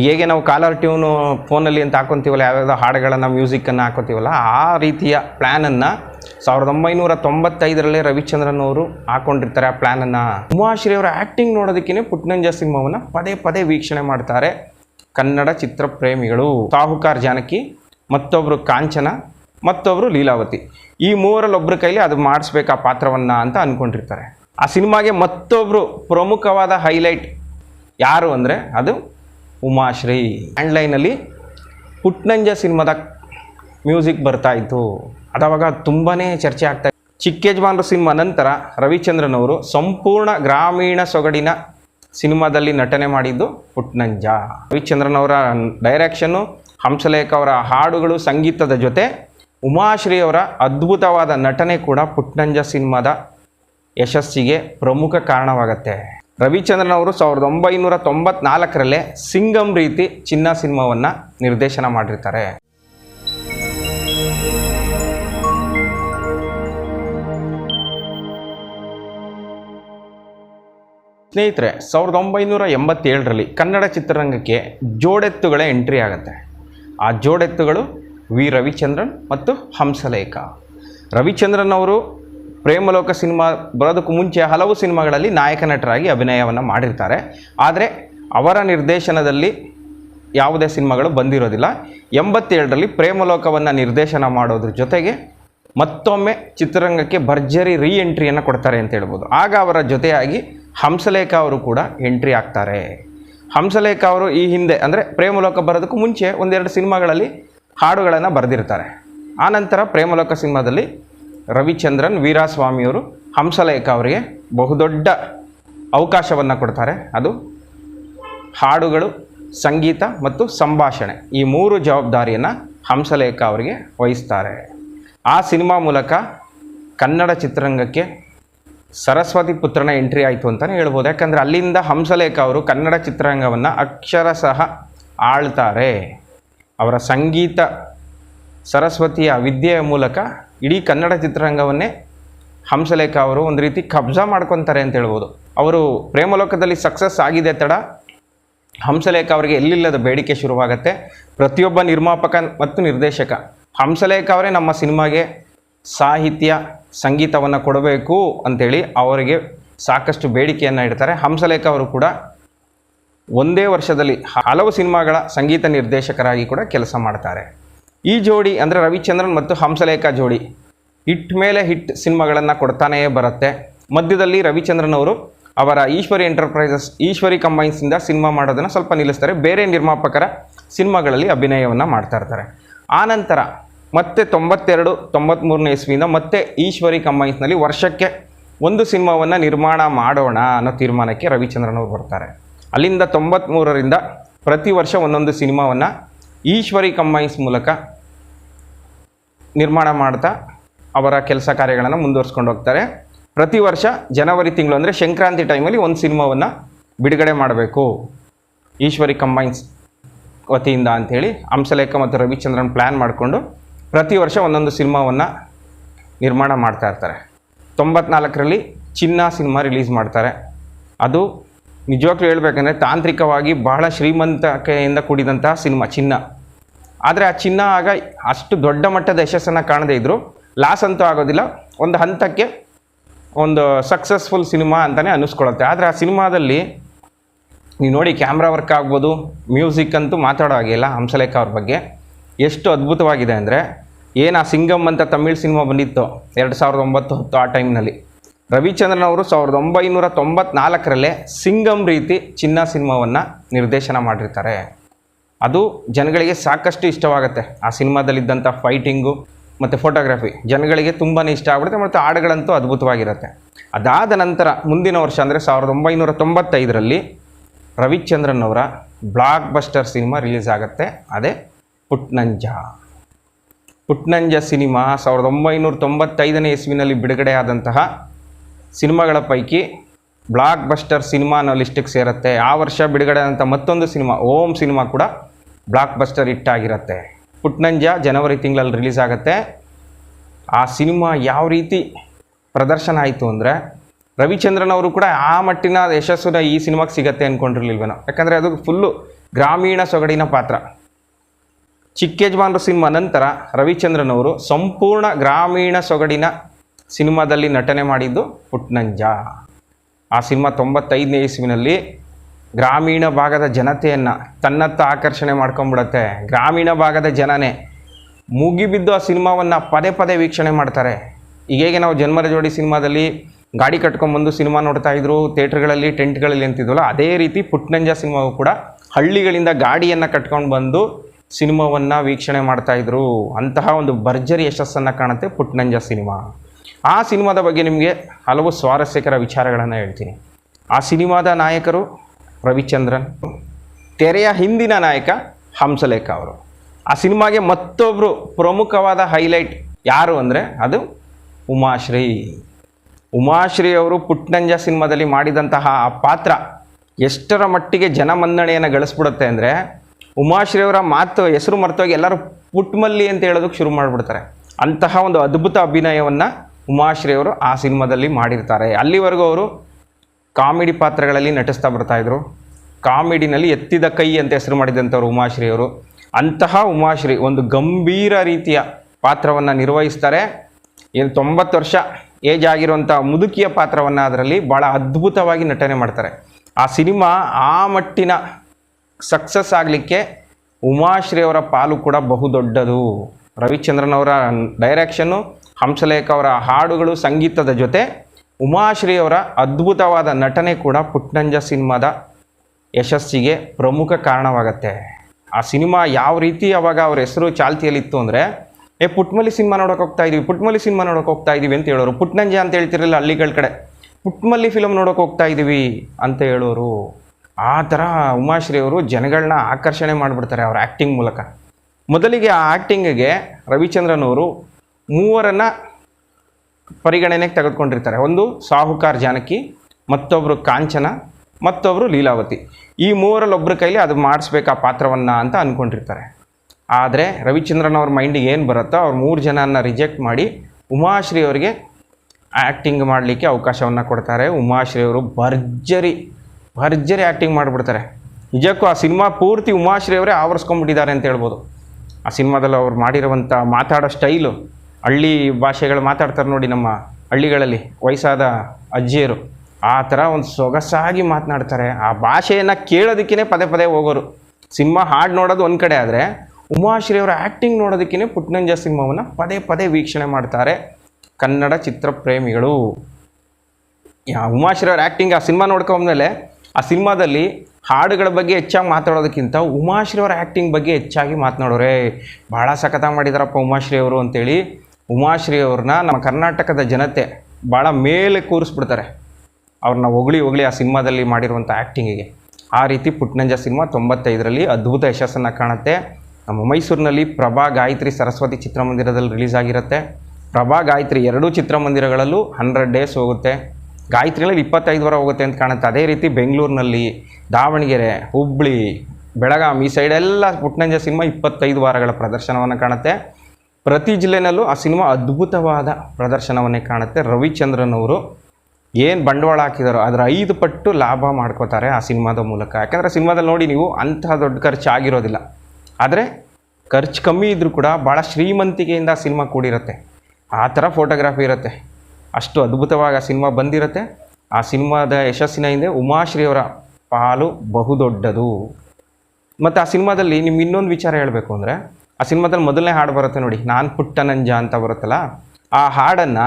ಹೇಗೆ ನಾವು collar tune ಫೋನಲ್ಲಿ ಅಂತ ಹಾಕೊತೀವಲ್ಲ ಯಾವ್ಯಾವ ಹಾಡುಗಳನ್ನು ಮ್ಯೂಸಿಕ್ಕನ್ನು ಹಾಕೋತೀವಲ್ಲ, ಆ ರೀತಿಯ ಪ್ಲ್ಯಾನನ್ನು ಸಾವಿರದ ಒಂಬೈನೂರ ತೊಂಬತ್ತೈದರಲ್ಲೇ ರವಿಚಂದ್ರನ್ ಅವರು ಹಾಕೊಂಡಿರ್ತಾರೆ ಆ ಪ್ಲ್ಯಾನನ್ನು ಉಮಾಶ್ರೀ ಅವರ ಆ್ಯಕ್ಟಿಂಗ್ ನೋಡೋದಕ್ಕೇ ಪುಟ್ನಂಜ ಸಿಂಹವನ್ನು ಪದೇ ಪದೇ ವೀಕ್ಷಣೆ ಮಾಡ್ತಾರೆ. ಕನ್ನಡ ಚಿತ್ರ ಪ್ರೇಮಿಗಳು ಸಾಹುಕಾರ್ ಜಾನಕಿ ಮತ್ತೊಬ್ಬರು ಕಾಂಚನ ಮತ್ತೊಬ್ಬರು ಲೀಲಾವತಿ. ಈ ಮೂವರಲ್ಲಿ ಒಬ್ಬರ ಕೈಲಿ ಅದು ಮಾಡಿಸ್ಬೇಕು ಆ ಪಾತ್ರವನ್ನು ಅಂತ ಅಂದ್ಕೊಂಡಿರ್ತಾರೆ ಆ ಸಿನಿಮಾಗೆ ಮತ್ತೊಬ್ಬರು ಪ್ರಮುಖವಾದ ಹೈಲೈಟ್ ಯಾರು ಅಂದರೆ ಅದು ಉಮಾಶ್ರೀ ಆ್ಯಂಡ್ಲೈನಲ್ಲಿ ಪುಟ್ನಂಜ ಸಿನಿಮಾದ ಮ್ಯೂಸಿಕ್ ಬರ್ತಾ ಇತ್ತು. ಅದಾವಾಗ ತುಂಬಾ ಚರ್ಚೆ ಆಗ್ತಾ ಇತ್ತು. ಚಿಕ್ಕ ಯಜಮಾನ್ರು ಸಿನಿಮಾ ನಂತರ ರವಿಚಂದ್ರನ್ ಅವರು ಸಂಪೂರ್ಣ ಗ್ರಾಮೀಣ ಸೊಗಡಿನ ಸಿನಿಮಾದಲ್ಲಿ ನಟನೆ ಮಾಡಿದ್ದು ಪುಟ್ನಂಜ. ರವಿಚಂದ್ರನ್ ಅವರ ಡೈರೆಕ್ಷನ್ನು ಹಂಸಲೇಖ ಅವರ ಹಾಡುಗಳು, ಸಂಗೀತದ ಜೊತೆ ಉಮಾಶ್ರೀ ಅವರ ಅದ್ಭುತವಾದ ನಟನೆ ಕೂಡ ಪುಟ್ನಂಜ ಸಿನಿಮಾದ ಯಶಸ್ಸಿಗೆ ಪ್ರಮುಖ ಕಾರಣವಾಗತ್ತೆ. ರವಿಚಂದ್ರನ್ ಅವರು ಸಾವಿರದ ಒಂಬೈನೂರ ತೊಂಬತ್ನಾಲ್ಕರಲ್ಲೇ ಸಿಂಗಂ ರೀತಿ ಚಿನ್ನ ಸಿನಿಮಾವನ್ನು ನಿರ್ದೇಶನ ಮಾಡಿರ್ತಾರೆ. ಸ್ನೇಹಿತರೆ, ಸಾವಿರದ ಒಂಬೈನೂರ ಎಂಬತ್ತೇಳರಲ್ಲಿ ಕನ್ನಡ ಚಿತ್ರರಂಗಕ್ಕೆ ಜೋಡೆತ್ತುಗಳ ಎಂಟ್ರಿ ಆಗುತ್ತೆ. ಆ ಜೋಡೆತ್ತುಗಳು ವಿ ರವಿಚಂದ್ರನ್ ಮತ್ತು ಹಂಸಲೇಖ. ರವಿಚಂದ್ರನ್ ಅವರು ಪ್ರೇಮಲೋಕ ಸಿನಿಮಾ ಬರೋದಕ್ಕೂ ಮುಂಚೆ ಹಲವು ಸಿನಿಮಾಗಳಲ್ಲಿ ನಾಯಕ ನಟರಾಗಿ ಅಭಿನಯವನ್ನು ಮಾಡಿರ್ತಾರೆ. ಆದರೆ ಅವರ ನಿರ್ದೇಶನದಲ್ಲಿ ಯಾವುದೇ ಸಿನಿಮಾಗಳು ಬಂದಿರೋದಿಲ್ಲ. ಎಂಬತ್ತೇಳರಲ್ಲಿ ಪ್ರೇಮಲೋಕವನ್ನು ನಿರ್ದೇಶನ ಮಾಡೋದ್ರ ಜೊತೆಗೆ ಮತ್ತೊಮ್ಮೆ ಚಿತ್ರರಂಗಕ್ಕೆ ಭರ್ಜರಿ ರೀ ಎಂಟ್ರಿಯನ್ನು ಕೊಡ್ತಾರೆ ಅಂತ ಹೇಳ್ಬೋದು. ಆಗ ಅವರ ಜೊತೆಯಾಗಿ ಹಂಸಲೇಖ ಅವರು ಕೂಡ ಎಂಟ್ರಿ ಆಗ್ತಾರೆ ಹಂಸಲೇಖ ಅವರು ಈ ಹಿಂದೆ ಅಂದರೆ ಪ್ರೇಮಲೋಕ ಬರೋದಕ್ಕೂ ಮುಂಚೆ ಒಂದೆರಡು ಸಿನಿಮಾಗಳಲ್ಲಿ ಹಾಡುಗಳನ್ನು ಬರೆದಿರ್ತಾರೆ. ಆನಂತರ ಪ್ರೇಮಲೋಕ ಸಿನಿಮಾದಲ್ಲಿ ರವಿಚಂದ್ರನ್, ವೀರಾಸ್ವಾಮಿಯವರು ಹಂಸಲೇಖ ಅವರಿಗೆ ಬಹುದೊಡ್ಡ ಅವಕಾಶವನ್ನು ಕೊಡ್ತಾರೆ. ಅದು ಹಾಡುಗಳು, ಸಂಗೀತ ಮತ್ತು ಸಂಭಾಷಣೆ ಈ ಮೂರು ಜವಾಬ್ದಾರಿಯನ್ನು ಹಂಸಲೇಖ ಅವರಿಗೆ ವಹಿಸ್ತಾರೆ. ಆ ಸಿನಿಮಾ ಮೂಲಕ ಕನ್ನಡ ಚಿತ್ರರಂಗಕ್ಕೆ ಸರಸ್ವತಿ ಪುತ್ರನ ಎಂಟ್ರಿ ಆಯಿತು ಅಂತಲೇ ಹೇಳ್ಬೋದು. ಯಾಕಂದರೆ ಅಲ್ಲಿಂದ ಹಂಸಲೇಖ ಅವರು ಕನ್ನಡ ಚಿತ್ರರಂಗವನ್ನು ಅಕ್ಷರಶಃ ಆಳ್ತಾರೆ. ಅವರ ಸಂಗೀತ ಸರಸ್ವತಿಯ ವಿದ್ಯೆಯ ಮೂಲಕ ಇಡೀ ಕನ್ನಡ ಚಿತ್ರರಂಗವನ್ನೇ ಹಂಸಲೇಖ ಅವರು ಒಂದು ರೀತಿ ಕಬ್ಜಾ ಮಾಡ್ಕೊತಾರೆ ಅಂತ ಹೇಳ್ಬೋದು. ಅವರು ಪ್ರೇಮಲೋಕದಲ್ಲಿ ಸಕ್ಸಸ್ ಆಗಿದೆ ತಡ, ಹಂಸಲೇಖ ಅವರಿಗೆ ಎಲ್ಲಿಲ್ಲದ ಬೇಡಿಕೆ ಶುರುವಾಗುತ್ತೆ? ಪ್ರತಿಯೊಬ್ಬ ನಿರ್ಮಾಪಕ ಮತ್ತು ನಿರ್ದೇಶಕ, ಹಂಸಲೇಖ ಅವರೇ ನಮ್ಮ ಸಿನಿಮಾಗೆ ಸಾಹಿತ್ಯ, ಸಂಗೀತವನ್ನು ಕೊಡಬೇಕು ಅಂಥೇಳಿ ಅವರಿಗೆ ಸಾಕಷ್ಟು ಬೇಡಿಕೆಯನ್ನು ಇಡ್ತಾರೆ. ಹಂಸಲೇಖ ಅವರು ಕೂಡ ಒಂದೇ ವರ್ಷದಲ್ಲಿ ಹಲವು ಸಿನಿಮಾಗಳ ಸಂಗೀತ ನಿರ್ದೇಶಕರಾಗಿ ಕೂಡ ಕೆಲಸ ಮಾಡ್ತಾರೆ. ಈ ಜೋಡಿ ಅಂದರೆ ರವಿಚಂದ್ರನ್ ಮತ್ತು ಹಂಸಲೇಖ ಜೋಡಿ. ಹಿಟ್ ಮೇಲೆ ಹಿಟ್ ಸಿನಿಮಾಗಳನ್ನು ಕೊಡ್ತಾನೇ ಬರುತ್ತೆ. ಮಧ್ಯದಲ್ಲಿ ರವಿಚಂದ್ರನ್ ಅವರು ಅವರ ಈಶ್ವರಿ ಎಂಟರ್ಪ್ರೈಸಸ್, ಈಶ್ವರಿ ಕಂಬೈನ್ಸಿಂದ ಸಿನಿಮಾ ಮಾಡೋದನ್ನು ಸ್ವಲ್ಪ ನಿಲ್ಲಿಸ್ತಾರೆ. ಬೇರೆ ನಿರ್ಮಾಪಕರ ಸಿನಿಮಾಗಳಲ್ಲಿ ಅಭಿನಯವನ್ನು ಮಾಡ್ತಾ ಇರ್ತಾರೆ. ಆನಂತರ ಮತ್ತೆ ತೊಂಬತ್ತೆರಡು ತೊಂಬತ್ತ್ಮೂರನೇ ಇಸ್ವಿಯಿಂದ ಮತ್ತೆ ಈಶ್ವರಿ ಕಂಬೈನ್ಸ್ನಲ್ಲಿ ವರ್ಷಕ್ಕೆ ಒಂದು ಸಿನಿಮಾವನ್ನು ನಿರ್ಮಾಣ ಮಾಡೋಣ ಅನ್ನೋ ತೀರ್ಮಾನಕ್ಕೆ ರವಿಚಂದ್ರನ್ ಅವರು ಬರ್ತಾರೆ. ಅಲ್ಲಿಂದ ತೊಂಬತ್ತ್ಮೂರರಿಂದ ಪ್ರತಿ ವರ್ಷ ಒಂದೊಂದು ಸಿನಿಮಾವನ್ನು ಈಶ್ವರಿ ಕಂಬೈನ್ಸ್ ಮೂಲಕ ನಿರ್ಮಾಣ ಮಾಡ್ತಾ ಅವರ ಕೆಲಸ ಕಾರ್ಯಗಳನ್ನು ಮುಂದುವರ್ಸ್ಕೊಂಡು ಹೋಗ್ತಾರೆ. ಪ್ರತಿ ವರ್ಷ ಜನವರಿ ತಿಂಗಳು ಅಂದರೆ ಸಂಕ್ರಾಂತಿ ಟೈಮಲ್ಲಿ ಒಂದು ಸಿನಿಮಾವನ್ನು ಬಿಡುಗಡೆ ಮಾಡಬೇಕು. ಈಶ್ವರಿ ಕಂಬೈನ್ಸ್ ವತಿಯಿಂದ ಅಂಥೇಳಿ ಹಂಸಲೇಖ ಮತ್ತು ರವಿಚಂದ್ರನ್ ಪ್ಲ್ಯಾನ್ ಮಾಡಿಕೊಂಡು ಪ್ರತಿ ವರ್ಷ ಒಂದೊಂದು ಸಿನಿಮಾವನ್ನು ನಿರ್ಮಾಣ ಮಾಡ್ತಾ ಇರ್ತಾರೆ. ತೊಂಬತ್ನಾಲ್ಕರಲ್ಲಿ ಚಿನ್ನ ಸಿನಿಮಾ ರಿಲೀಸ್ ಮಾಡ್ತಾರೆ. ಅದು ನಿಜವಾಗ್ಲೂ ಹೇಳ್ಬೇಕಂದ್ರೆ ತಾಂತ್ರಿಕವಾಗಿ ಬಹಳ ಶ್ರೀಮಂತಕೆಯಿಂದ ಕೂಡಿದಂತಹ ಸಿನಿಮಾ ಚಿನ್ನ. ಆದರೆ ಆ ಚಿನ್ನ ಆಗ ಅಷ್ಟು ದೊಡ್ಡ ಮಟ್ಟದ ಯಶಸ್ಸನ್ನು ಕಾಣದೇ ಇದ್ದರು ಲಾಸ್ ಅಂತೂ ಆಗೋದಿಲ್ಲ. ಒಂದು ಹಂತಕ್ಕೆ ಒಂದು ಸಕ್ಸಸ್ಫುಲ್ ಸಿನಿಮಾ ಅಂತಲೇ ಅನ್ನಿಸ್ಕೊಳುತ್ತೆ ಆದರೆ ಆ ಸಿನಿಮಾದಲ್ಲಿ ನೀವು ನೋಡಿ ಕ್ಯಾಮ್ರಾ ವರ್ಕ್ ಆಗ್ಬೋದು ಮ್ಯೂಸಿಕ್ ಅಂತೂ ಮಾತಾಡೋ ಹಾಗಿಲ್ಲ ಹಂಸಲೇಖ ಅವ್ರ ಬಗ್ಗೆ. ಎಷ್ಟು ಅದ್ಭುತವಾಗಿದೆ ಅಂದರೆ ಏನು ಆ ಸಿಂಗಮ್ ಅಂತ ತಮಿಳು ಸಿನಿಮಾ ಬಂದಿತ್ತು ಎರಡು ಸಾವಿರದ ಒಂಬತ್ತು ಹತ್ತು ಆ ಟೈಮ್ನಲ್ಲಿ ರವಿಚಂದ್ರನ್ ಅವರು ಸಾವಿರದ ಒಂಬೈನೂರ ತೊಂಬತ್ನಾಲ್ಕರಲ್ಲೇ ಸಿಂಗಮ್ ರೀತಿ ಚಿನ್ನ ಸಿನಿಮಾವನ್ನು ನಿರ್ದೇಶನ ಮಾಡಿರ್ತಾರೆ. ಅದು ಜನಗಳಿಗೆ ಸಾಕಷ್ಟು ಇಷ್ಟವಾಗುತ್ತೆ. ಆ ಸಿನಿಮಾದಲ್ಲಿದ್ದಂಥ ಫೈಟಿಂಗು ಮತ್ತು ಫೋಟೋಗ್ರಫಿ ಜನಗಳಿಗೆ ತುಂಬಾ ಇಷ್ಟ ಆಗ್ಬಿಡುತ್ತೆ ಮತ್ತು ಹಾಡುಗಳಂತೂ ಅದ್ಭುತವಾಗಿರುತ್ತೆ. ಅದಾದ ನಂತರ ಮುಂದಿನ ವರ್ಷ ಅಂದರೆ ಸಾವಿರದ ಒಂಬೈನೂರ ತೊಂಬತ್ತೈದರಲ್ಲಿ ರವಿಚಂದ್ರನ್ ಅವರ ಬ್ಲಾಕ್ ಬಸ್ಟರ್ ಸಿನಿಮಾ ರಿಲೀಸ್ ಆಗುತ್ತೆ. ಅದೇ ಪುಟ್ನಂಜ. ಪುಟ್ನಂಜ ಸಿನಿಮಾ ಸಾವಿರದ ಒಂಬೈನೂರ ತೊಂಬತ್ತೈದನೇ ಇಸ್ವಿನಲ್ಲಿ ಬಿಡುಗಡೆ ಆದಂತಹ ಸಿನಿಮಾಗಳ ಪೈಕಿ ಬ್ಲಾಕ್ ಬಸ್ಟರ್ ಸಿನಿಮಾ ಅನ್ನೋ ಲಿಸ್ಟಿಗೆ ಸೇರುತ್ತೆ. ಆ ವರ್ಷ ಬಿಡುಗಡೆ ಆದಂಥ ಮತ್ತೊಂದು ಸಿನಿಮಾ, ಓಂ ಸಿನಿಮಾ ಕೂಡ ಬ್ಲಾಕ್ ಬಸ್ಟರ್ ಹಿಟ್ ಆಗಿರುತ್ತೆ. ಪುಟ್ನಂಜ ಜನವರಿ ತಿಂಗಳಲ್ಲಿ ರಿಲೀಸ್ ಆಗುತ್ತೆ. ಆ ಸಿನಿಮಾ ಯಾವ ರೀತಿ ಪ್ರದರ್ಶನ ಆಯಿತು ಅಂದರೆ, ರವಿಚಂದ್ರನ್ ಅವರು ಕೂಡ ಆ ಮಟ್ಟಿನ ಯಶಸ್ಸು ಈ ಸಿನಿಮಾಗೆ ಸಿಗತ್ತೆ ಅಂದ್ಕೊಂಡಿರ್ಲಿಲ್ವೇನೋ ಯಾಕಂದರೆ ಅದು ಫುಲ್ಲು ಗ್ರಾಮೀಣ ಸೊಗಡಿನ ಪಾತ್ರ. ಚಿಕ್ಕ ಸಿನಿಮಾ ನಂತರ ರವಿಚಂದ್ರನ್ ಅವರು ಸಂಪೂರ್ಣ ಗ್ರಾಮೀಣ ಸೊಗಡಿನ ಸಿನಿಮಾದಲ್ಲಿ ನಟನೆ ಮಾಡಿದ್ದು ಪುಟ್ನಂಜ. ಆ ಸಿನಿಮಾ ತೊಂಬತ್ತೈದನೇ ಇಸ್ವಿನಲ್ಲಿ ಗ್ರಾಮೀಣ ಭಾಗದ ಜನತೆಯನ್ನು ತನ್ನತ್ತ ಆಕರ್ಷಣೆ ಮಾಡ್ಕೊಂಬಿಡತ್ತೆ ಗ್ರಾಮೀಣ ಭಾಗದ ಜನನೇ ಮುಗಿಬಿದ್ದು ಆ ಸಿನಿಮಾವನ್ನು ಪದೇ ಪದೇ ವೀಕ್ಷಣೆ ಮಾಡ್ತಾರೆ. ಈಗ ಹೇಗೆ ನಾವು ಜನ್ಮರ ಜೋಡಿ ಸಿನಿಮಾದಲ್ಲಿ ಗಾಡಿ ಕಟ್ಕೊಂಡ್ಬಂದು ಸಿನಿಮಾ ನೋಡ್ತಾ ಇದ್ರು, ಥಿಯೇಟ್ರ್ಗಳಲ್ಲಿ, ಟೆಂಟ್ಗಳಲ್ಲಿ ಅಂತಿದ್ವಲ್ಲ, ಅದೇ ರೀತಿ ಪುಟ್ನಂಜ ಸಿನಿಮಾವು ಕೂಡ ಹಳ್ಳಿಗಳಿಂದ ಗಾಡಿಯನ್ನು ಕಟ್ಕೊಂಡು ಬಂದು ಸಿನಿಮಾವನ್ನು ವೀಕ್ಷಣೆ ಮಾಡ್ತಾ ಇದ್ರು. ಅಂತಹ ಒಂದು ಭರ್ಜರಿ ಯಶಸ್ಸನ್ನು ಕಾಣುತ್ತೆ ಪುಟ್ನಂಜ ಸಿನಿಮಾ. ಆ ಸಿನಿಮಾದ ಬಗ್ಗೆ ನಿಮಗೆ ಹಲವು ಸ್ವಾರಸ್ಯಕರ ವಿಚಾರಗಳನ್ನು ಹೇಳ್ತೀನಿ. ಆ ಸಿನಿಮಾದ ನಾಯಕರು ರವಿಚಂದ್ರನ್. ತೆರೆಯ ಹಿಂದಿನ ನಾಯಕ ಹಂಸಲೇಖ ಅವರು. ಆ ಸಿನಿಮಾಗೆ ಮತ್ತೊಬ್ಬರು ಪ್ರಮುಖವಾದ ಹೈಲೈಟ್ ಯಾರು ಅಂದರೆ ಅದು ಉಮಾಶ್ರೀ. ಉಮಾಶ್ರೀ ಅವರು ಪುಟ್ನಂಜ ಸಿನಿಮಾದಲ್ಲಿ ಮಾಡಿದಂತಹ ಆ ಪಾತ್ರ ಎಷ್ಟರ ಮಟ್ಟಿಗೆ ಜನಮನ್ನಣೆಯನ್ನು ಗಳಿಸ್ಬಿಡುತ್ತೆ ಅಂದರೆ ಉಮಾಶ್ರೀ ಅವರ ಮಾತು ಹೆಸರು ಮರ್ತೋಗಿ ಎಲ್ಲರೂ ಪುಟ್ಮಲ್ಲಿ ಅಂತ ಹೇಳೋದಕ್ಕೆ ಶುರು ಮಾಡಿಬಿಡ್ತಾರೆ. ಅಂತಹ ಒಂದು ಅದ್ಭುತ ಅಭಿನಯವನ್ನು ಉಮಾಶ್ರೀ ಅವರು ಆ ಸಿನಿಮಾದಲ್ಲಿ ಮಾಡಿರ್ತಾರೆ. ಅಲ್ಲಿವರೆಗೂ ಅವರು ಕಾಮಿಡಿ ಪಾತ್ರಗಳಲ್ಲಿ ನಟಿಸ್ತಾ ಬರ್ತಾಯಿದ್ರು ಕಾಮಿಡಿನಲ್ಲಿ ಎತ್ತಿದ ಕೈ ಅಂತ ಹೆಸರು ಮಾಡಿದಂಥವ್ರು ಉಮಾಶ್ರೀಯವರು ಅಂತಹ ಉಮಾಶ್ರೀ ಒಂದು ಗಂಭೀರ ರೀತಿಯ ಪಾತ್ರವನ್ನು ನಿರ್ವಹಿಸ್ತಾರೆ. ಏನು ತೊಂಬತ್ತು ವರ್ಷ ಏಜ್ ಆಗಿರುವಂಥ ಮುದುಕಿಯ ಪಾತ್ರವನ್ನು ಅದರಲ್ಲಿ ಭಾಳ ಅದ್ಭುತವಾಗಿ ನಟನೆ ಮಾಡ್ತಾರೆ. ಆ ಸಿನಿಮಾ ಆ ಮಟ್ಟಿನ ಸಕ್ಸಸ್ ಆಗಲಿಕ್ಕೆ ಉಮಾಶ್ರೀ ಅವರ ಪಾಲು ಕೂಡ ಬಹುದೊಡ್ಡದು. ರವಿಚಂದ್ರನ್ ಅವರ ಡೈರೆಕ್ಷನ್ನು ಹಂಸಲೇಖ ಅವರ ಹಾಡುಗಳು, ಸಂಗೀತದ ಜೊತೆ ಉಮಾಶ್ರೀ ಅವರ ಅದ್ಭುತವಾದ ನಟನೆ ಕೂಡ ಪುಟ್ನಂಜ ಸಿನಿಮಾದ ಯಶಸ್ಸಿಗೆ ಪ್ರಮುಖ ಕಾರಣವಾಗತ್ತೆ. ಆ ಸಿನಿಮಾ ಯಾವ ರೀತಿ ಅವಾಗ ಅವ್ರ ಹೆಸರು ಚಾಲ್ತಿಯಲ್ಲಿತ್ತು ಅಂದರೆ, ಏ, ಪುಟ್ಮಲಿ ಸಿನಿಮಾ ನೋಡೋಕೆ ಹೋಗ್ತಾ ಇದೀವಿ, ಪುಟ್ಮಲಿ ಸಿನಿಮಾ ನೋಡೋಕೆ ಹೋಗ್ತಾ ಇದೀವಿ ಅಂತ ಹೇಳೋರು. ಪುಟ್ನಂಜ ಅಂತ ಹೇಳ್ತಿರಲಿಲ್ಲ ಹಳ್ಳಿಗಳ ಕಡೆ ಪುಟ್ಮಲ್ಲಿ ಫಿಲಮ್ ನೋಡೋಕೆ ಹೋಗ್ತಾ ಇದ್ದೀವಿ ಅಂತ ಹೇಳೋರು. ಆ ಥರ ಉಮಾಶ್ರೀ ಅವರು ಜನಗಳನ್ನ ಆಕರ್ಷಣೆ ಮಾಡಿಬಿಡ್ತಾರೆ ಅವ್ರ ಆ್ಯಕ್ಟಿಂಗ್ ಮೂಲಕ. ಮೊದಲಿಗೆ ಆ ಆ್ಯಕ್ಟಿಂಗಿಗೆ ರವಿಚಂದ್ರನ್ ಅವರು ಮೂವರನ್ನು ಪರಿಗಣನೆಗೆ ತೆಗೆದುಕೊಂಡಿರ್ತಾರೆ. ಒಂದು ಸಾಹುಕಾರ್ ಜಾನಕಿ ಮತ್ತೊಬ್ಬರು ಕಾಂಚನ ಮತ್ತೊಬ್ಬರು ಲೀಲಾವತಿ. ಈ ಮೂವರಲ್ಲಿ ಒಬ್ಬರ ಕೈಲಿ ಅದು ಮಾಡಿಸ್ಬೇಕು ಆ ಪಾತ್ರವನ್ನು ಅಂತ ಅಂದ್ಕೊಂಡಿರ್ತಾರೆ ಆದರೆ ರವಿಚಂದ್ರನ್ ಅವ್ರ ಮೈಂಡಿಗೆ ಏನು ಬರುತ್ತೋ ಅವ್ರು ಮೂರು ಜನನ ರಿಜೆಕ್ಟ್ ಮಾಡಿ ಉಮಾಶ್ರೀ ಅವರಿಗೆ ಆ್ಯಕ್ಟಿಂಗ್ ಮಾಡಲಿಕ್ಕೆ ಅವಕಾಶವನ್ನು ಕೊಡ್ತಾರೆ. ಉಮಾಶ್ರೀ ಅವರು ಭರ್ಜರಿ ಭರ್ಜರಿ ಆ್ಯಕ್ಟಿಂಗ್ ಮಾಡಿಬಿಡ್ತಾರೆ. ನಿಜಕ್ಕೂ ಆ ಸಿನಿಮಾ ಪೂರ್ತಿ ಉಮಾಶ್ರೀ ಅವರೇ ಆವರಿಸ್ಕೊಂಡ್ಬಿಟ್ಟಿದ್ದಾರೆ ಅಂತ ಹೇಳ್ಬೋದು. ಆ ಸಿನಿಮಾದಲ್ಲಿ ಅವ್ರು ಮಾಡಿರುವಂಥ ಮಾತಾಡೋ ಸ್ಟೈಲು ಹಳ್ಳಿ ಭಾಷೆಗಳು ಮಾತಾಡ್ತಾರೆ ನೋಡಿ ನಮ್ಮ ಹಳ್ಳಿಗಳಲ್ಲಿ ವಯಸ್ಸಾದ ಅಜ್ಜಿಯರು. ಆ ಥರ ಒಂದು ಸೊಗಸಾಗಿ ಮಾತನಾಡ್ತಾರೆ. ಆ ಭಾಷೆಯನ್ನು ಕೇಳೋದಕ್ಕೇ ಪದೇ ಪದೇ ಹೋಗೋರು. ಸಿನಿಮಾ ಹಾಡು ನೋಡೋದು ಒಂದು ಕಡೆ ಆದರೆ ಉಮಾಶ್ರೀ ಅವರ ಆ್ಯಕ್ಟಿಂಗ್ ನೋಡೋದಕ್ಕೇ ಪುಟ್ನಂಜ ಸಿಂಹವನ್ನು ಪದೇ ಪದೇ ವೀಕ್ಷಣೆ ಮಾಡ್ತಾರೆ ಕನ್ನಡ ಚಿತ್ರಪ್ರೇಮಿಗಳು. ಯಾ ಉಮಾಶ್ರೀ ಅವ್ರ ಆ್ಯಕ್ಟಿಂಗ್ ಆ ಸಿನಿಮಾ ನೋಡ್ಕೊಂಡ್ಮೇಲೆ ಆ ಸಿನಿಮಾದಲ್ಲಿ ಹಾಡುಗಳ ಬಗ್ಗೆ ಹೆಚ್ಚಾಗಿ ಮಾತಾಡೋದಕ್ಕಿಂತ ಉಮಾಶ್ರೀ ಅವರ ಆ್ಯಕ್ಟಿಂಗ್ ಬಗ್ಗೆ ಹೆಚ್ಚಾಗಿ ಮಾತನಾಡೋರೆ. ಭಾಳ ಸಖತ ಮಾಡಿದಾರಪ್ಪ ಉಮಾಶ್ರೀ ಅವರು ಅಂತೇಳಿ ಉಮಾಶ್ರೀ ಅವ್ರನ್ನ ನಮ್ಮ ಕರ್ನಾಟಕದ ಜನತೆ ಭಾಳ ಮೇಲೆ ಕೂರಿಸ್ಬಿಡ್ತಾರೆ. ಅವ್ರನ್ನ ಹೊಗಳಿ ಹೊಗಳಿ ಆ ಸಿನಿಮಾದಲ್ಲಿ ಮಾಡಿರುವಂಥ ಆ್ಯಕ್ಟಿಂಗಿಗೆ ಆ ರೀತಿ ಪುಟ್ನಂಜ ಸಿನಿಮಾ ತೊಂಬತ್ತೈದರಲ್ಲಿ ಅದ್ಭುತ ಯಶಸ್ಸನ್ನು ಕಾಣುತ್ತೆ. ನಮ್ಮ ಮೈಸೂರಿನಲ್ಲಿ ಪ್ರಭಾ ಗಾಯತ್ರಿ ಸರಸ್ವತಿ ಚಿತ್ರಮಂದಿರದಲ್ಲಿ ರಿಲೀಸ್ ಆಗಿರುತ್ತೆ. ಪ್ರಭಾ ಗಾಯತ್ರಿ ಎರಡೂ ಚಿತ್ರಮಂದಿರಗಳಲ್ಲೂ ಹಂಡ್ರೆಡ್ ಡೇಸ್ ಹೋಗುತ್ತೆ. ಗಾಯತ್ರಿಗಳಲ್ಲಿ ಇಪ್ಪತ್ತೈದು ವಾರ ಹೋಗುತ್ತೆ ಅಂತ ಕಾಣುತ್ತೆ. ಅದೇ ರೀತಿ ಬೆಂಗಳೂರಿನಲ್ಲಿ ದಾವಣಗೆರೆ ಹುಬ್ಬಳ್ಳಿ ಬೆಳಗಾಂ ಈ ಸೈಡೆಲ್ಲ ಪುಟ್ನಂಜ ಸಿನಿಮಾ ಇಪ್ಪತ್ತೈದು ವಾರಗಳ ಪ್ರದರ್ಶನವನ್ನು ಕಾಣುತ್ತೆ. ಪ್ರತಿ ಜಿಲ್ಲೆನಲ್ಲೂ ಆ ಸಿನಿಮಾ ಅದ್ಭುತವಾದ ಪ್ರದರ್ಶನವನ್ನೇ ಕಾಣುತ್ತೆ. ರವಿಚಂದ್ರನ್ ಅವರು ಏನು ಬಂಡವಾಳ ಹಾಕಿದಾರೋ ಅದರ ಐದು ಪಟ್ಟು ಲಾಭ ಮಾಡ್ಕೋತಾರೆ ಆ ಸಿನಿಮಾದ ಮೂಲಕ. ಯಾಕಂದರೆ ಸಿನಿಮಾದಲ್ಲಿ ನೋಡಿ ನೀವು ಅಂತಹ ದೊಡ್ಡ ಖರ್ಚು ಆಗಿರೋದಿಲ್ಲ. ಆದರೆ ಖರ್ಚು ಕಮ್ಮಿ ಇದ್ದರೂ ಕೂಡ ಭಾಳ ಶ್ರೀಮಂತಿಕೆಯಿಂದ ಸಿನಿಮಾ ಕೂಡಿರುತ್ತೆ. ಆ ಥರ ಫೋಟೋಗ್ರಾಫಿ ಇರುತ್ತೆ. ಅಷ್ಟು ಅದ್ಭುತವಾಗಿ ಆ ಸಿನಿಮಾ ಬಂದಿರುತ್ತೆ. ಆ ಸಿನಿಮಾದ ಯಶಸ್ಸಿನ ಹಿಂದೆ ಉಮಾಶ್ರೀಯವರ ಪಾಲು ಬಹುದೊಡ್ಡದು. ಮತ್ತು ಆ ಸಿನಿಮಾದಲ್ಲಿ ನಿಮ್ಮ ಇನ್ನೊಂದು ವಿಚಾರ ಹೇಳಬೇಕು ಅಂದರೆ ಆ ಸಿನಿಮಾದಲ್ಲಿ ಮೊದಲನೇ ಹಾಡು ಬರುತ್ತೆ ನೋಡಿ, ನಾನು ಪುಟ್ಟನಂಜ ಅಂತ ಬರುತ್ತಲ್ಲ, ಆ ಹಾಡನ್ನು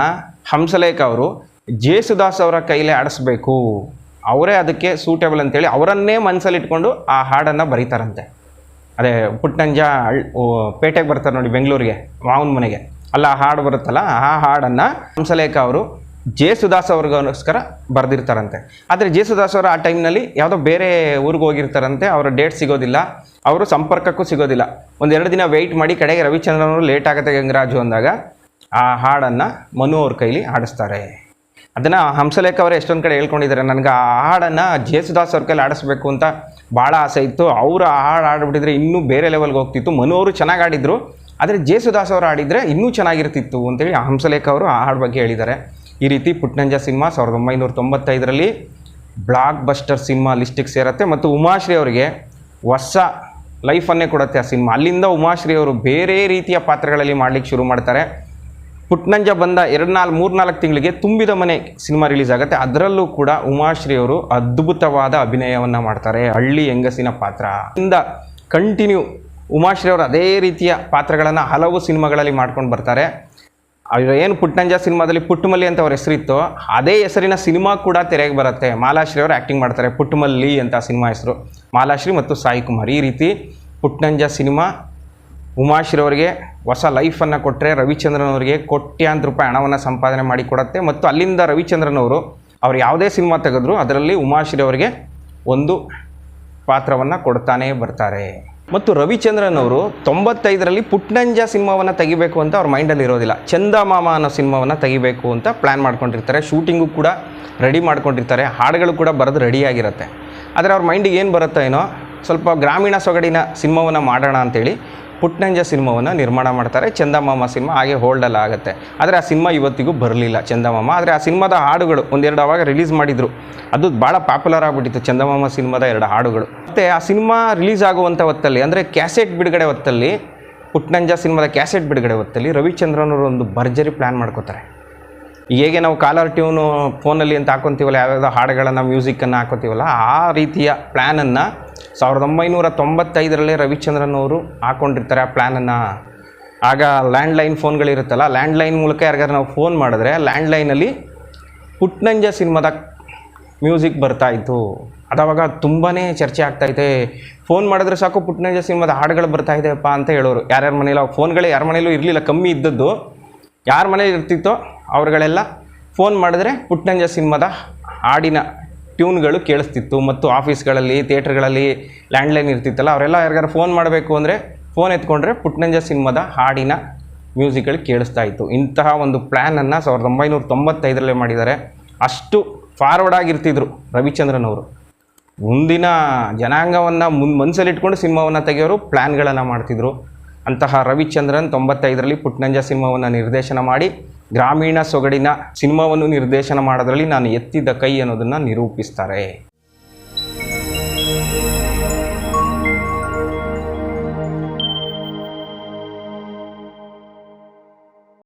ಹಂಸಲೇಖ ಅವರು ಜೇಸುದಾಸ್ ಅವರ ಕೈಲೇ ಆಡಿಸ್ಬೇಕು ಅವರೇ ಅದಕ್ಕೆ ಸೂಟೇಬಲ್ ಅಂತೇಳಿ ಅವರನ್ನೇ ಮನಸ್ಸಲ್ಲಿಟ್ಕೊಂಡು ಆ ಹಾಡನ್ನು ಬರೀತಾರಂತೆ. ಅದೇ ಪುಟ್ಟಂಜ ಅಳ್ ಪೇಟೆಗೆ ಬರ್ತಾರೆ ನೋಡಿ ಬೆಂಗಳೂರಿಗೆ, ಮಾವನ ಮನೆಗೆ. ಅಲ್ಲ, ಆ ಹಾಡು ಬರುತ್ತಲ್ಲ, ಆ ಹಾಡನ್ನು ಹಂಸಲೇಖ ಅವರು ಜೇಸುದಾಸ್ ಅವ್ರಿಗೋಸ್ಕರ ಬರೆದಿರ್ತಾರಂತೆ. ಆದರೆ ಜೇಸುದಾಸ್ ಅವರು ಆ ಟೈಮ್ನಲ್ಲಿ ಯಾವುದೋ ಬೇರೆ ಊರಿಗೆ ಹೋಗಿರ್ತಾರಂತೆ, ಅವರ ಡೇಟ್ ಸಿಗೋದಿಲ್ಲ, ಅವರು ಸಂಪರ್ಕಕ್ಕೂ ಸಿಗೋದಿಲ್ಲ. ಒಂದೆರಡು ದಿನ ವೆಯ್ಟ್ ಮಾಡಿ ಕಡೆಗೆ ರವಿಚಂದ್ರನ್ ಅವರು ಲೇಟ್ ಆಗುತ್ತೆ ಗಂಗರಾಜು ಅಂದಾಗ, ಆ ಹಾಡನ್ನು ಮನು ಅವ್ರ ಕೈಲಿ ಹಾಡಿಸ್ತಾರೆ. ಅದನ್ನು ಹಂಸಲೇಖ ಅವರು ಎಷ್ಟೊಂದು ಕಡೆ ಹೇಳ್ಕೊಂಡಿದ್ದಾರೆ, ನನಗೆ ಆ ಹಾಡನ್ನು ಜೇಸುದಾಸ್ ಅವ್ರ ಕೈಲಿ ಆಡಿಸ್ಬೇಕು ಅಂತ ಭಾಳ ಆಸೆ ಇತ್ತು. ಅವರು ಆ ಹಾಡು ಆಡಿಬಿಟ್ಟಿದ್ರೆ ಇನ್ನೂ ಬೇರೆ ಲೆವೆಲ್ಗೆ ಹೋಗ್ತಿತ್ತು. ಮನು ಅವರು ಚೆನ್ನಾಗಿ ಆಡಿದರು ಆದರೆ ಜೇಸುದಾಸ್ ಅವರು ಆಡಿದರೆ ಇನ್ನೂ ಚೆನ್ನಾಗಿರ್ತಿತ್ತು ಅಂತೇಳಿ ಹಂಸಲೇಖ ಅವರು ಆ ಹಾಡು ಬಗ್ಗೆ ಹೇಳಿದ್ದಾರೆ. ಈ ರೀತಿ ಪುಟ್ನಂಜ ಸಿನಿಮಾ ಸಾವಿರದ ಒಂಬೈನೂರ ತೊಂಬತ್ತೈದರಲ್ಲಿ ಬ್ಲಾಕ್ ಬಸ್ಟರ್ ಸಿನಿಮಾ ಲಿಸ್ಟಿಗೆ ಸೇರುತ್ತೆ ಮತ್ತು ಉಮಾಶ್ರೀ ಅವರಿಗೆ ಹೊಸ ಲೈಫನ್ನೇ ಕೊಡುತ್ತೆ ಆ ಸಿನಿಮಾ. ಅಲ್ಲಿಂದ ಉಮಾಶ್ರೀ ಅವರು ಬೇರೆ ರೀತಿಯ ಪಾತ್ರಗಳಲ್ಲಿ ಮಾಡಲಿಕ್ಕೆ ಶುರು ಮಾಡ್ತಾರೆ. ಪುಟ್ನಂಜ ಬಂದ ಎರಡು ನಾಲ್ಕು ಮೂರು ನಾಲ್ಕು ತಿಂಗಳಿಗೆ ತುಂಬಿದ ಮನೆ ಸಿನಿಮಾ ರಿಲೀಸ್ ಆಗುತ್ತೆ. ಅದರಲ್ಲೂ ಕೂಡ ಉಮಾಶ್ರೀ ಅವರು ಅದ್ಭುತವಾದ ಅಭಿನಯವನ್ನು ಮಾಡ್ತಾರೆ. ಹಳ್ಳಿ ಹೆಂಗಸಿನ ಪಾತ್ರ. ಇಂದ ಕಂಟಿನ್ಯೂ ಉಮಾಶ್ರೀ ಅವರು ಅದೇ ರೀತಿಯ ಪಾತ್ರಗಳನ್ನು ಹಲವು ಸಿನಿಮಾಗಳಲ್ಲಿ ಮಾಡ್ಕೊಂಡು ಬರ್ತಾರೆ. ಏನು ಪುಟ್ಟಂಜ ಸಿನಿಮಾದಲ್ಲಿ ಪುಟ್ಟುಮಲ್ಲಿ ಅಂತ ಅವ್ರ ಹೆಸರಿತ್ತು, ಅದೇ ಹೆಸರಿನ ಸಿನಿಮಾ ಕೂಡ ತೆರೆಗೆ ಬರುತ್ತೆ. ಮಾಲಾಶ್ರೀ ಅವರು ಆ್ಯಕ್ಟಿಂಗ್ ಮಾಡ್ತಾರೆ. ಪುಟ್ಟುಮಲ್ಲಿ ಅಂತ ಸಿನಿಮಾ ಹೆಸರು. ಮಾಲಾಶ್ರೀ ಮತ್ತು ಸಾಯಿ ಕುಮಾರ್. ಈ ರೀತಿ ಪುಟ್ಟಂಜ ಸಿನಿಮಾ ಉಮಾಶ್ರೀ ಅವರಿಗೆ ಹೊಸ ಲೈಫನ್ನು ಕೊಟ್ಟರೆ ರವಿಚಂದ್ರನ್ ಅವರಿಗೆ ಕೋಟ್ಯಾಂತರ ರೂಪಾಯಿ ಹಣವನ್ನು ಸಂಪಾದನೆ ಮಾಡಿ ಕೊಡುತ್ತೆ. ಮತ್ತು ಅಲ್ಲಿಂದ ರವಿಚಂದ್ರನ್ ಅವರು ಅವ್ರು ಯಾವುದೇ ಸಿನಿಮಾ ತೆಗೆದ್ರು, ಅದರಲ್ಲಿ ಉಮಾಶ್ರೀ ಅವರಿಗೆ ಒಂದು ಪಾತ್ರವನ್ನು ಕೊಡ್ತಾನೇ ಬರ್ತಾರೆ. ಮತ್ತು ರವಿಚಂದ್ರನ್ ಅವರು ತೊಂಬತ್ತೈದರಲ್ಲಿ ಪುಟ್ನಂಜ ಸಿನಿಮಾವನ್ನು ತೆಗಿಬೇಕು ಅಂತ ಅವ್ರ ಮೈಂಡಲ್ಲಿ ಇರೋದಿಲ್ಲ. ಚಂದ ಮಾಮ ಅನ್ನೋ ಸಿನಿಮಾವನ್ನು ತೆಗಿಬೇಕು ಅಂತ ಪ್ಲ್ಯಾನ್ ಮಾಡ್ಕೊಂಡಿರ್ತಾರೆ. ಶೂಟಿಂಗು ಕೂಡ ರೆಡಿ ಮಾಡ್ಕೊಂಡಿರ್ತಾರೆ. ಹಾಡುಗಳು ಕೂಡ ಬರೆದು ರೆಡಿಯಾಗಿರುತ್ತೆ ಆದರೆ ಅವ್ರ ಮೈಂಡಿಗೆ ಏನು ಬರುತ್ತೋ ಏನೋ ಸ್ವಲ್ಪ ಗ್ರಾಮೀಣ ಸೊಗಡಿನ ಸಿನಿಮಾವನ್ನು ಮಾಡೋಣ ಅಂತೇಳಿ ಪುಟ್ನಂಜ ಸಿನಿಮಾವನ್ನು ನಿರ್ಮಾಣ ಮಾಡ್ತಾರೆ. ಚಂದಮಾಮ ಸಿನಿಮಾ ಹಾಗೆ ಹೋಲ್ಡಲ್ಲ ಆಗುತ್ತೆ. ಆದರೆ ಆ ಸಿನಿಮಾ ಇವತ್ತಿಗೂ ಬರಲಿಲ್ಲ ಚಂದಮಾಮ. ಆದರೆ ಆ ಸಿನಿಮಾದ ಹಾಡುಗಳು ಒಂದೆರಡು ಅವಾಗ ರಿಲೀಸ್ ಮಾಡಿದರು. ಅದು ಭಾಳ ಪಾಪ್ಯುಲರ್ ಆಗಿಬಿಟ್ಟಿತ್ತು ಚಂದಮಾಮ ಸಿನಿಮಾದ ಎರಡು ಹಾಡುಗಳು. ಮತ್ತು ಆ ಸಿನಿಮಾ ರಿಲೀಸ್ ಆಗುವಂಥ ಹೊತ್ತಲ್ಲಿ, ಅಂದರೆ ಕ್ಯಾಸೆಟ್ ಬಿಡುಗಡೆ ಹೊತ್ತಲ್ಲಿ, ಪುಟ್ನಂಜ ಸಿನಿಮಾದ ಕ್ಯಾಸೆಟ್ ಬಿಡುಗಡೆ ಹೊತ್ತಲ್ಲಿ ರವಿಚಂದ್ರನ್ ಅವರು ಒಂದು ಭರ್ಜರಿ ಪ್ಲ್ಯಾನ್ ಮಾಡ್ಕೋತಾರೆ. ಹೇಗೆ ನಾವು ಕಾಲರ್ ಟ್ಯೂನು ಫೋನಲ್ಲಿ ಅಂತ ಹಾಕೊತೀವಲ್ಲ ಯಾವ್ಯಾವ ಹಾಡುಗಳನ್ನು ಮ್ಯೂಸಿಕ್ಕನ್ನು ಹಾಕೋತೀವಲ್ಲ, ಆ ರೀತಿಯ ಪ್ಲ್ಯಾನನ್ನು ಸಾವಿರದ ಒಂಬೈನೂರ ತೊಂಬತ್ತೈದರಲ್ಲೇ ರವಿಚಂದ್ರನ್ ಅವರು ಹಾಕ್ಕೊಂಡಿರ್ತಾರೆ ಆ ಪ್ಲ್ಯಾನನ್ನು ಆಗ ಲ್ಯಾಂಡ್ಲೈನ್ ಫೋನ್ಗಳಿರುತ್ತಲ್ಲ, ಲ್ಯಾಂಡ್ಲೈನ್ ಮೂಲಕ ಯಾರಿಗಾರು ನಾವು ಫೋನ್ ಮಾಡಿದ್ರೆ ಲ್ಯಾಂಡ್ಲೈನಲ್ಲಿ ಪುಟ್ನಂಜ ಸಿನಿಮಾದ ಮ್ಯೂಸಿಕ್ ಬರ್ತಾ ಇತ್ತು. ಅದಾವಾಗ ತುಂಬಾ ಚರ್ಚೆ ಆಗ್ತಾಯಿದೆ ಫೋನ್ ಮಾಡಿದ್ರೆ ಸಾಕು ಪುಟ್ನಂಜ ಸಿನಿಮಾದ ಹಾಡುಗಳು ಬರ್ತಾ ಇದೆಯಪ್ಪ ಅಂತ ಹೇಳೋರು. ಯಾರ್ಯಾರ ಮನೇಲಿ ಅವಾಗ ಫೋನ್ಗಳೇ ಯಾರ ಮನೇಲೂ ಇರಲಿಲ್ಲ, ಕಮ್ಮಿ ಇದ್ದದ್ದು. ಯಾರ ಮನೇಲಿ ಇರ್ತಿತ್ತೋ ಅವ್ರುಗಳೆಲ್ಲ ಫೋನ್ ಮಾಡಿದ್ರೆ ಪುಟ್ನಂಜ ಸಿನಿಮಾದ ಹಾಡಿನ ಟ್ಯೂನ್ಗಳು ಕೇಳಿಸ್ತಿತ್ತು ಮತ್ತು ಆಫೀಸ್ಗಳಲ್ಲಿ, ಥಿಯೇಟ್ರ್ಗಳಲ್ಲಿ ಲ್ಯಾಂಡ್ಲೈನ್ ಇರ್ತಿತ್ತಲ್ಲ, ಅವರೆಲ್ಲ ಯಾರಿಗಾರು ಫೋನ್ ಮಾಡಬೇಕು ಅಂದರೆ ಫೋನ್ ಎತ್ಕೊಂಡ್ರೆ ಪುಟ್ನಂಜ ಸಿನಿಮಾದ ಹಾಡಿನ ಮ್ಯೂಸಿಕ್ಗಳು ಕೇಳಿಸ್ತಾ ಇತ್ತು. ಇಂತಹ ಒಂದು ಪ್ಲ್ಯಾನನ್ನು ಸಾವಿರದ ಒಂಬೈನೂರ ತೊಂಬತ್ತೈದರಲ್ಲೇ ಮಾಡಿದ್ದಾರೆ. ಅಷ್ಟು ಫಾರ್ವರ್ಡ್ ಆಗಿರ್ತಿದ್ರು ರವಿಚಂದ್ರನ್ ಅವರು ಮುಂದಿನ ಜನಾಂಗವನ್ನು ಮುನ್ ಮನಸ್ಸಲ್ಲಿಟ್ಕೊಂಡು ಸಿನಿಮಾವನ್ನು ತೆಗೆಯೋರು ಪ್ಲ್ಯಾನ್ಗಳನ್ನು ಮಾಡ್ತಿದ್ರು. ಅಂತಹ ರವಿಚಂದ್ರನ್ ತೊಂಬತ್ತೈದರಲ್ಲಿ ಪುಟ್ನಂಜ ಸಿನಿಮಾವನ್ನು ನಿರ್ದೇಶನ ಮಾಡಿ ಗ್ರಾಮೀಣ ಸೊಗಡಿನ ಸಿನಿಮಾವನ್ನು ನಿರ್ದೇಶನ ಮಾಡೋದ್ರಲ್ಲಿ ನಾನು ಎತ್ತಿದ ಕೈ ಅನ್ನೋದನ್ನು ನಿರೂಪಿಸ್ತಾರೆ.